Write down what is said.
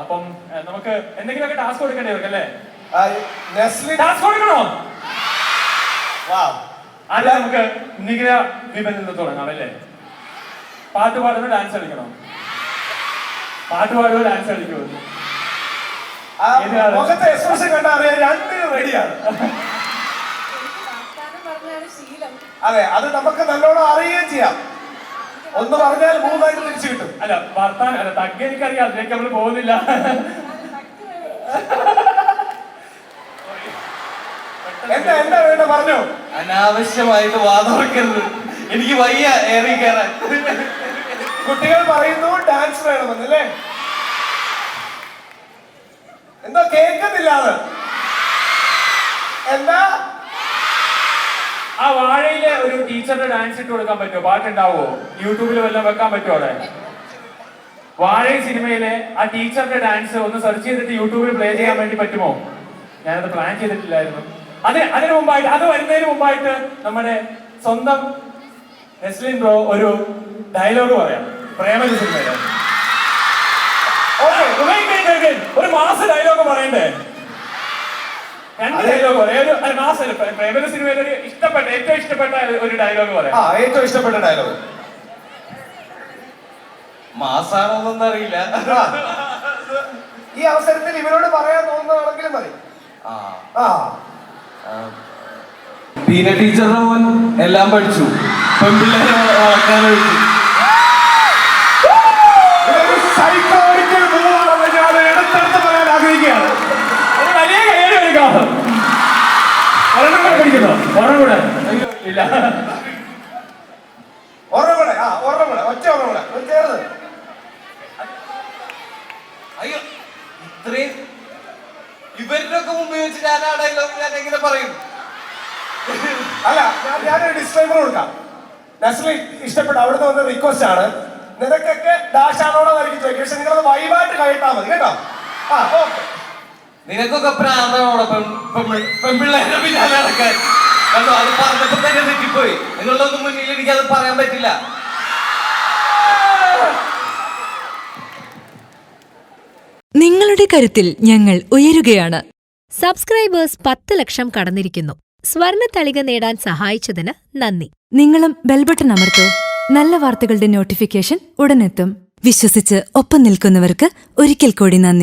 അപ്പം നമുക്ക് എന്തെങ്കിലുമൊക്കെ ടാസ്ക് കൊടുക്കേണ്ടി വരും അല്ലേ? ടാസ്ക് കൊടുക്കണോ. നമുക്ക് നിഖില വിപണിൽ നിന്ന് തുടങ്ങാം അല്ലേ? പാട്ട് പാടുമ്പോൾ ഡാൻസ് കളിക്കണം. പാട്ട് പാടുമ്പോൾ ഡാൻസ് കളിക്കുമോ ആ ഏതാണ്? മുഖത്തെ എക്സ്പ്രഷൻ കണ്ടാ അറിയാം രണ്ടിനും റെഡിയാണ് അതെ അത് നമുക്ക് നല്ലോണം അറിയുകയും ചെയ്യാം. ഒന്ന് പറഞ്ഞാൽ മൂന്നായിട്ട് തിരിച്ചു കിട്ടും. അല്ല വർത്താൻ അല്ല തഗ് എനിക്കറിയാം അതിലേക്ക് നമ്മൾ പോകുന്നില്ല. എന്താ എന്താ വേണ്ട പറഞ്ഞോ. അനാവശ്യമായിട്ട് വാതുറക്കരുത്. എനിക്ക് വയ്യ ഏറി കയറാൻ കുട്ടികൾ പറയുന്നു ഡാൻസ് വേണമെന്ന് അല്ലേ? എന്താ കേൾക്കുന്നില്ല അത്. എന്താ? ആ വാഴയിലെ ഒരു ടീച്ചറിന്റെ ഡാൻസ് ഇട്ട് കൊടുക്കാൻ പറ്റുമോ? പാട്ടുണ്ടാവോ? യൂട്യൂബിൽ വല്ലതും വെക്കാൻ പറ്റുമോ അവിടെ? വാഴ സിനിമയിലെ ആ ടീച്ചറിന്റെ ഡാൻസ് ഒന്ന് സെർച്ച് ചെയ്തിട്ട് യൂട്യൂബിൽ പ്ലേ ചെയ്യാൻ വേണ്ടി പറ്റുമോ? ഞാനത് പ്ലാൻ ചെയ്തിട്ടില്ലായിരുന്നു. അത് അതിനു മുമ്പായിട്ട് അത് വരുന്നതിന് മുമ്പായിട്ട് നമ്മുടെ സ്വന്തം നെസ്ലിൻ ബ്രോ ഒരു ഡയലോഗ് പറയാം. പ്രേമജ സിനിമയിലെ. ഒരു മാസ ഡയലോഗ് പറയണ്ടേ? രണ്ട് ഡയലോഗ് ഒരു മാസം അല്ല, സിനിമയിലെ ഒരു ഇഷ്ടപ്പെട്ട ഏറ്റവും ഇഷ്ടപ്പെട്ട ഒരു ഡയലോഗ് പറയാം. ആ ഏറ്റവും ഇഷ്ടപ്പെട്ട ഡയലോഗ് മാസാണെന്നൊന്നും അറിയില്ല. ഈ അവസരത്തിൽ ഇവരോട് പറയാൻ തോന്നുന്നതാണെങ്കിലും മതി. ആ. ആ. ബീന ടീച്ചറുടെ മോൻ എല്ലാം പഠിച്ചു. പെൺപിള്ളേരെ വളർത്താൻ പഠിച്ചു കൂടെ അയ്യോ, ഇല്ല. ആ കൂടെ ഒറ്റ ചേർന്ന് അയ്യോ ഇത്രയും ഇവരുടെ ഒക്കെ മുമ്പിൽ വെച്ച് ഞാൻ ഞാൻ എങ്ങനെ പറയും? അല്ല ഞാൻ ഞാനൊരു ഡിസ്ക്ലൈമർ കൊടുക്കാം. നസ്ലി ഇഷ്ടപ്പെട്ട അവിടുന്ന് ആണ്. നിനക്കൊക്കെ ഡാഷ് ആണോടോ എനിക്ക് ചോദിക്കും പക്ഷെ നിങ്ങളത് വൈബായിട്ട് കഴിട്ടാൽ മതി. കേട്ടോ? ആ ഓക്കെ നിനക്കൊക്കെ പ്രാന്താണോടെ പെൺപിള്ളേരെ പിന്നാലെ നടക്കാൻ. കണ്ടോ? അത് പറഞ്ഞപ്പോ തന്നെ തെറ്റിപ്പോയി. നിങ്ങളുടെ ഒന്നും മുന്നിൽ എനിക്ക് അത് പറയാൻ പറ്റില്ല. നിങ്ങളുടെ കരുത്തിൽ ഞങ്ങൾ ഉയരുകയാണ്. സബ്സ്ക്രൈബേഴ്സ് പത്ത് ലക്ഷം കടന്നിരിക്കുന്നു. സ്വർണ തളിക നേടാൻ സഹായിച്ചതിന് നന്ദി. നിങ്ങളും ബെൽബട്ടൺ അമർത്തോ. നല്ല വാർത്തകളുടെ നോട്ടിഫിക്കേഷൻ ഉടനെത്തും. വിശ്വസിച്ച് ഒപ്പം നിൽക്കുന്നവർക്ക് ഒരിക്കൽ കൂടി നന്ദി.